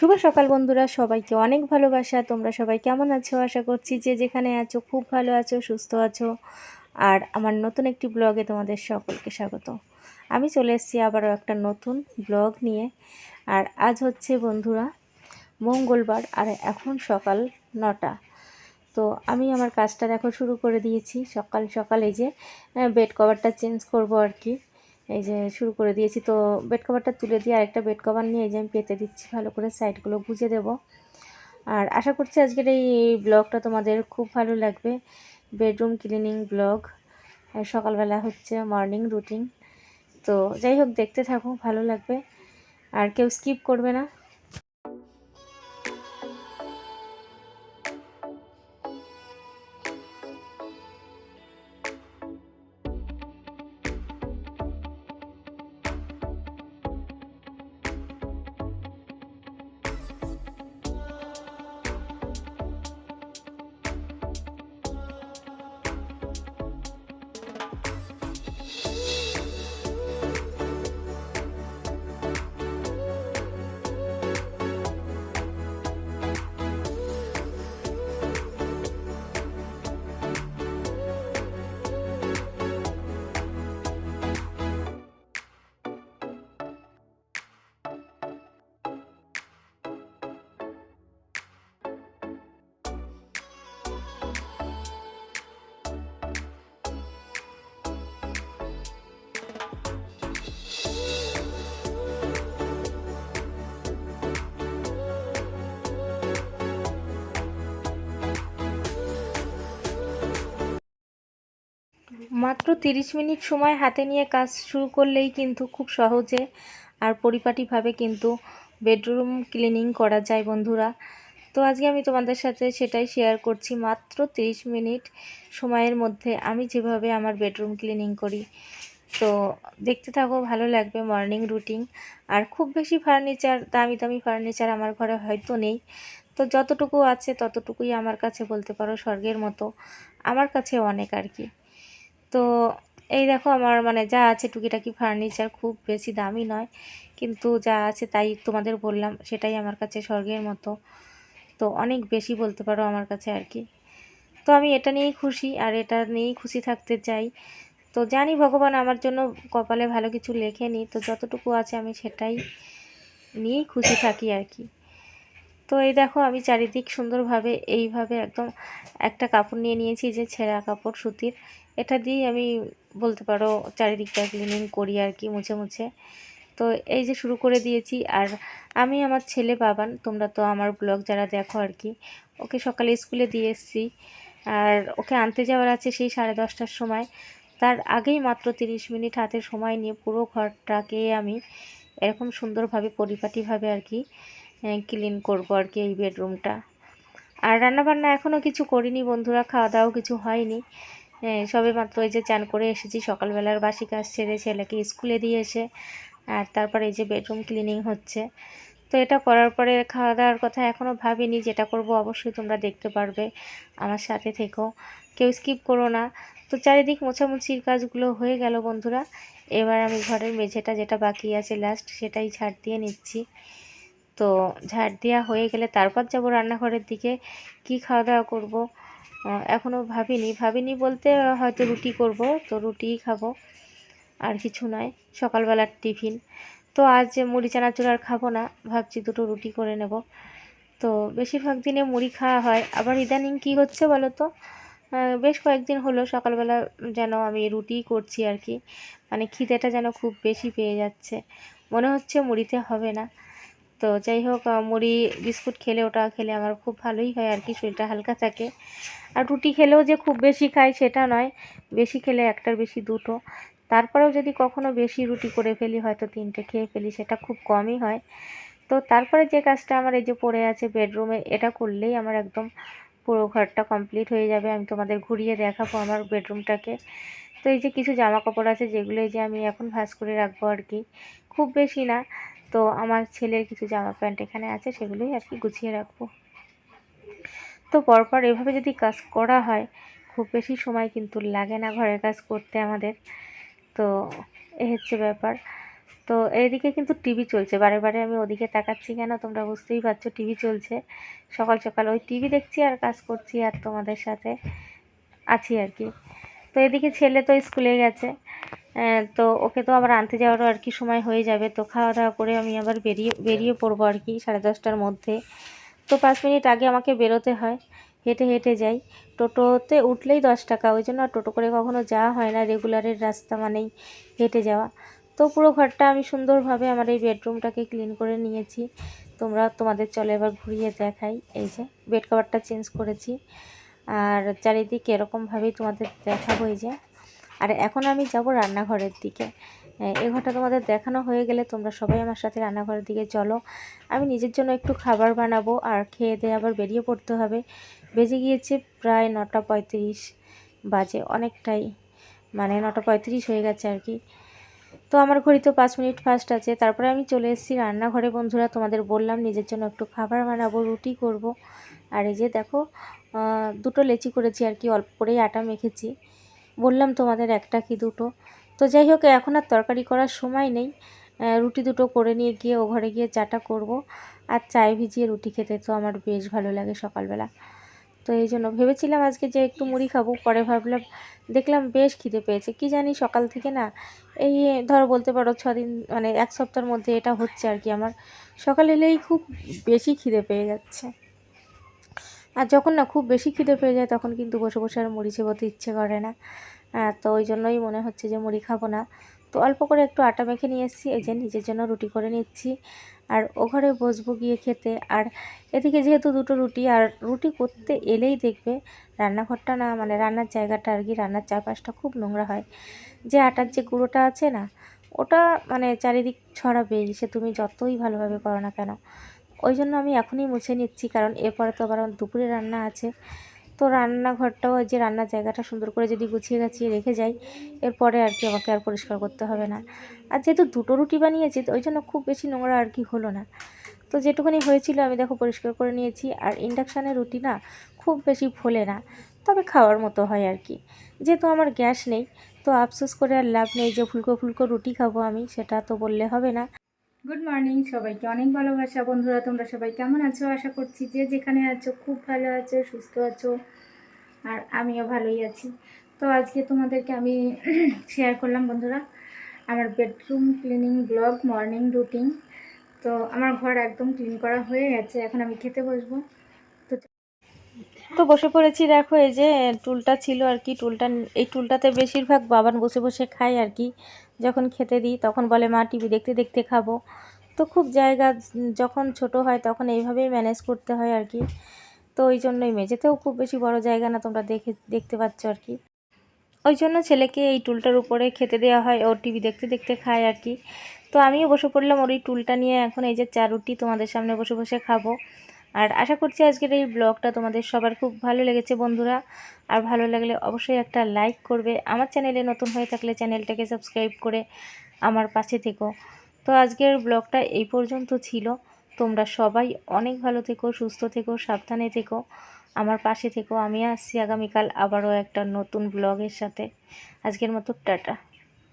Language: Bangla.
শুভ সকাল বন্ধুরা, সবাইকে অনেক ভালোবাসা। তোমরা সবাই কেমন আছো? আশা করছি যে যেখানে আছো খুব ভালো আছো, সুস্থ আছো। আর আমার নতুন একটি ব্লগে তোমাদের সকলকে স্বাগত। আমি চলে এসেছি আবারও একটা নতুন ব্লগ নিয়ে। আর আজ হচ্ছে বন্ধুরা, মঙ্গলবার আর এখন সকাল নটা। তো আমি আমার কাজটা দেখো শুরু করে দিয়েছি। সকাল সকালে যে বেড কভারটা চেঞ্জ করব আর কি। এই যে শুরু করে দিয়েছি। তো বেড কভারটা তুলে দিয়ে আরেকটা বেড কভার নিয়ে এই যে আমি পেতে দিচ্ছি। ভালো করে সাইডগুলো বুঝে দেব। আর আশা করছি আজকের এই ব্লগটা তোমাদের খুব ভালো লাগবে। বেডরুম ক্লিনিং ব্লগ সকালবেলা হচ্ছে মর্নিং রুটিন তো যাই হোক, দেখতে থাকো, ভালো লাগবে। আর কেউ স্কিপ করবে না। মাত্র তিরিশ মিনিট সময় হাতে নিয়ে কাজ শুরু করলেই কিন্তু খুব সহজে আর পরিপাটিভাবে কিন্তু বেডরুম ক্লিনিং করা যায় বন্ধুরা। তো আজকে আমি তোমাদের সাথে সেটাই শেয়ার করছি, মাত্র তিরিশ মিনিট সময়ের মধ্যে আমি যেভাবে আমার বেডরুম ক্লিনিং করি। তো দেখতে থাকো, ভালো লাগবে মর্নিং রুটিন আর খুব বেশি ফার্নিচার দামি দামি ফার্নিচার আমার ঘরে হয়তো নেই। তো যতটুকু আছে ততটুকুই আমার কাছে বলতে পারো, স্বর্গের মতো। আমার কাছে অনেক আর কি। তো এই দেখো আমার মানে যা আছে টুকিটাকি ফার্নিচার খুব বেশি দামি নয়, কিন্তু যা আছে তাই তোমাদের বললাম, সেটাই আমার কাছে স্বর্গের মতো। তো অনেক বেশি বলতে পারো আমার কাছে আর কি। তো আমি এটা নিয়েই খুশি আর এটা নিয়েই খুশি থাকতে চাই। তো জানি ভগবান আমার জন্য কপালে ভালো কিছু লেখেনি, তো যতটুকু আছে আমি সেটাই নিয়েই খুশি থাকি আর কি। তো এই দেখো, আমি চারিদিক সুন্দরভাবে এইভাবে একদম একটা কাপড় নিয়ে নিয়েছি যে ছেঁড়া কাপড়, সুতির। এটা দিয়েই আমি বলতে পারো চারিদিকটা ক্লিনিং করি আর কি মুছে মুছে। তো এই যে শুরু করে দিয়েছি। আর আমি আমার ছেলে বাবান, তোমরা তো আমার ব্লগ যারা দেখো আর কি, ওকে সকালে স্কুলে দিয়ে এসেছি। আর ওকে আনতে যাওয়ার আছে সেই সাড়ে দশটার সময়। তার আগেই মাত্র তিরিশ মিনিট হাতে সময় নিয়ে পুরো ঘরটাকে আমি এরকম সুন্দরভাবে পরিপাটিভাবে আর কি ক্লিন করব আর কি এই বেডরুমটা আর রান্নাবান্না এখনও কিছু করিনি বন্ধুরা খাওয়া দাওয়াও কিছু হয়নি। সবে মাত্র এই যে চান করে এসেছি, সকালবেলার বাসি কাজ ছেড়ে ছেলেকে স্কুলে দিয়ে এসে, আর তারপরে এই যে বেডরুম ক্লিনিং হচ্ছে। তো এটা করার পরে খাওয়া দাওয়ার কথা এখনও ভাবিনি, যেটা করব অবশ্যই তোমরা দেখতে পারবে আমার সাথে থেকো। কেউ স্কিপ করো না। তো চারিদিক মোছামুছির কাজগুলো হয়ে গেল বন্ধুরা। এবার আমি ঘরের মেঝেটা যেটা বাকি আছে লাস্ট সেটাই ছাড় দিয়ে নিচ্ছি। তো ঝাড় দেওয়া হয়ে গেলে তারপর যাব রান্নাঘরের দিকে। কি খাওয়া দাওয়া করব এখনও ভাবিনি। ভাবিনি বলতে হয়তো রুটি করব, তো রুটিই খাব। আর কিছু নয়, সকালবেলার টিফিন। তো আজ মুড়ি চানাচুর আর খাব না, ভাবছি দুটো রুটি করে নেব। তো বেশিরভাগ দিনে মুড়ি খাওয়া হয়। আবার ইদানিং কি হচ্ছে বলো তো? বেশ কয়েকদিন হলো সকালবেলা যেন আমি রুটিই করছি আর কি। মানে খিদেটা যেন খুব বেশি পেয়ে যাচ্ছে। মনে হচ্ছে মুড়িতে হবে না। তো যাই হোক মুড়ি, বিস্কুট খেলে ওটা খেলে আমার খুব ভালোই হয় আর কি, শরীরটা হালকা থাকে। আর রুটি খেলেও যে খুব বেশি খাই সেটা নয়, বেশি খেলে একটার বেশি দুটো। তারপরেও যদি কখনো বেশি রুটি করে ফেলি, হয়তো তিনটে খেয়ে ফেলি, সেটা খুব কমই হয়। তো তারপরে যে কাজটা আমার এই যে পড়ে আছে বেডরুমে, এটা করলেই আমার একদম পুরো ঘরটা কমপ্লিট হয়ে যাবে। আমি তোমাদের ঘুরিয়ে দেখাবো আমার বেডরুমটাকে। তো এই যে কিছু জামা কাপড় আছে, যেগুলো এই যে আমি এখন ভাস করে রাখব আর কি। খুব বেশি না তো আমার ছেলের কিছু জামা প্যান্ট এখানে আছে, সেগুলোই আর কি গুছিয়ে রাখব। তো পরপর এভাবে যদি কাজ করা হয়, খুব বেশি সময় কিন্তু লাগে না ঘরের কাজ করতে আমাদের। তো এ হচ্ছে ব্যাপার। তো এইদিকে কিন্তু টিভি চলছে, বারে বারে আমি ওদিকে তাকাচ্ছি কেন তোমরা বুঝতেই পারছ, টিভি চলছে। সকাল সকাল ওই টিভি দেখছি আর কাজ করছি আর তোমাদের সাথে আছি আর কি। তো এদিকে ছেলে তো স্কুলে গেছে তো ওকে তো আবার আনতে যাওয়ারও আর কি সময় হয়ে যাবে। তো খাওয়া দাওয়া করে আমি আবার বেরিয়ে বেরিয়ে পড়ব আর কি সাড়ে দশটার মধ্যে। তো পাঁচ মিনিট আগে আমাকে বেরোতে হয়। হেঁটে হেঁটে যাই। টোটোতে উঠলেই দশ টাকা। ওই জন্য আর টোটো করে কখনো যাওয়া হয় না। রেগুলারের রাস্তা মানেই হেঁটে যাওয়া। তো পুরো ঘরটা আমি সুন্দরভাবে আমার এই বেডরুমটাকে ক্লিন করে নিয়েছি। তোমরা, তোমাদের চলে এবার ঘুরিয়ে দেখাই। এই যে, বেড কভারটা চেঞ্জ করেছি। আর চারিদিকে এরকমভাবেই তোমাদের দেখাবো এই যে। আর এখন আমি যাব রান্নাঘরের দিকে। এ- ঘরটা তোমাদের দেখানো হয়ে গেলে তোমরা সবাই আমার সাথে রান্নাঘরের দিকে চলো। আমি নিজের জন্য একটু খাবার বানাবো আর খেয়ে দিয়ে আবার বেরিয়ে পড়তে হবে। বেজে গিয়েছে প্রায় নটা পঁয়ত্রিশ বাজে, অনেকটাই। মানে নটা পঁয়ত্রিশ হয়ে গেছে আর কি। তো আমার ঘড়ি তো পাঁচ মিনিট ফাস্ট আছে। তারপরে আমি চলে এসেছি রান্নাঘরে। বন্ধুরা, তোমাদের বললাম নিজের জন্য একটু খাবার বানাবো, রুটি করব। আর এই যে দেখো দুটো লেচি করেছি আর কি, অল্প করেই আটা মেখেছি। বললাম তোমাদের একটা কি দুটো। তো যাই হোক, এখন আর তরকারি করার সময় নেই। রুটি দুটো করে নিয়ে গিয়ে ও ঘরে গিয়ে চাটা করব। আর চায় ভিজিয়ে রুটি খেতে তো আমার বেশ ভালো লাগে সকালবেলা। তো এই জন্য ভেবেছিলাম আজকে যে একটু মুড়ি খাব, পরে ভাবলাম, দেখলাম বেশ খিদে পেয়েছে। কি জানি সকাল থেকে না, এই ধরো বলতে পারো ছদিন মানে এক সপ্তাহের মধ্যে এটা হচ্ছে আর কি আমার। সকাল এলেই খুব বেশি খিদে পেয়ে যাচ্ছে। আর যখন না খুব বেশি খিদে পেয়ে যায় তখন কিন্তু বসে বসে আর মুড়ি চেবোতে ইচ্ছে করে না। তো ওই জন্যই মনে হচ্ছে যে মুড়ি খাব না। তো অল্প করে একটু আটা মেখে নিয়ে এসেছি, এই যে নিজের জন্য রুটি করে নিচ্ছি। আর ও ঘরে বসবো গিয়ে খেতে। আর এদিকে যেহেতু দুটো রুটি, আর রুটি করতে এলেই দেখবে রান্নাঘরটা না মানে রান্নার জায়গাটা আর কি, রান্নার চারপাশটা খুব নোংরা হয়। যে আটার যে গুঁড়োটা আছে না, ওটা মানে চারিদিক ছড়াবেই। সে তুমি যতই ভালোভাবে করো না কেন ওই জন্য আমি এখনই মুছে নিচ্ছি, কারণ এরপরে তো আবার দুপুরে রান্না আছে। তো রান্নাঘরটাও যে রান্নার জায়গাটা সুন্দর করে যদি গুছিয়ে গাছিয়ে রেখে যাই, এরপরে আর কি আমাকে আর পরিষ্কার করতে হবে না। আর যেহেতু দুটো রুটি বানিয়েছি, তো ওই জন্য খুব বেশি নোংরা আর কি হলো না। তো যেটুকুনি হয়েছিল আমি দেখো পরিষ্কার করে নিয়েছি, আর ইন্ডাকশানের রুটি না খুব বেশি ফোলে না, তবে খাওয়ার মতো হয় আর কি। যেহেতু আমার গ্যাস নেই, তো আফসোস করে আর লাভ নেই যে ফুলকো ফুলকো রুটি খাব আমি, সেটা তো বললে হবে না। গুড মর্নিং সবাইকে অনেক ভালোবাসা। বন্ধুরা, তোমরা সবাই কেমন আছো? আশা করছি যে যেখানে আছো, খুব ভালো আছো, সুস্থ আছো, আর আমিও ভালোই আছি। তো আজকে তোমাদেরকে আমি শেয়ার করলাম, বন্ধুরা, আমার bedroom cleaning blog morning routine তো আমার ঘর একদম ক্লিন করা হয়ে গেছে, এখন আমি খেতে বসবো। তো তো বসে পড়েছি, দেখো, এই যে টুলটা ছিল আর কি টুলটা এই টুলটাতে বেশিরভাগ বাবান বসে বসে খায় আর কি। যখন খেতে দিই, তখন বলে, মা, টিভি দেখতে দেখতে খাব। তো খুব জায়গা, যখন ছোট হয় তখন এইভাবেই ম্যানেজ করতে হয় আর কি। তো ওই জন্যই মেঝেতেও খুব বেশি বড় জায়গা না, তোমরা দেখে, দেখতে পাচ্ছ আর কি। ওই জন্য ছেলেকে এই টুলটার উপরে খেতে দেওয়া হয়, ও টিভি দেখতে দেখতে খায় আর কি। তো আমিও বসে পড়লাম, ওর এই টুলটা নিয়ে এখন এই যে চা রুটি তোমাদের সামনে বসে বসে খাব। আর আশা করছি আজকের এই ব্লগটা তোমাদের সবার খুব ভালো লেগেছে বন্ধুরা। আর ভালো লাগলে অবশ্যই একটা লাইক করবে। আমার চ্যানেলে নতুন হয়ে থাকলে চ্যানেলটাকে সাবস্ক্রাইব করে আমার পাশে থেকো। তো আজকের ব্লগটা এই পর্যন্ত ছিল। তোমরা সবাই অনেক ভালো থেকো, সুস্থ থেকো, সাবধানে থেকো, আমার পাশে থেকো। আমি আসছি আগামীকাল আবারও একটা নতুন ব্লগের সাথে। আজকের মতো টাটা।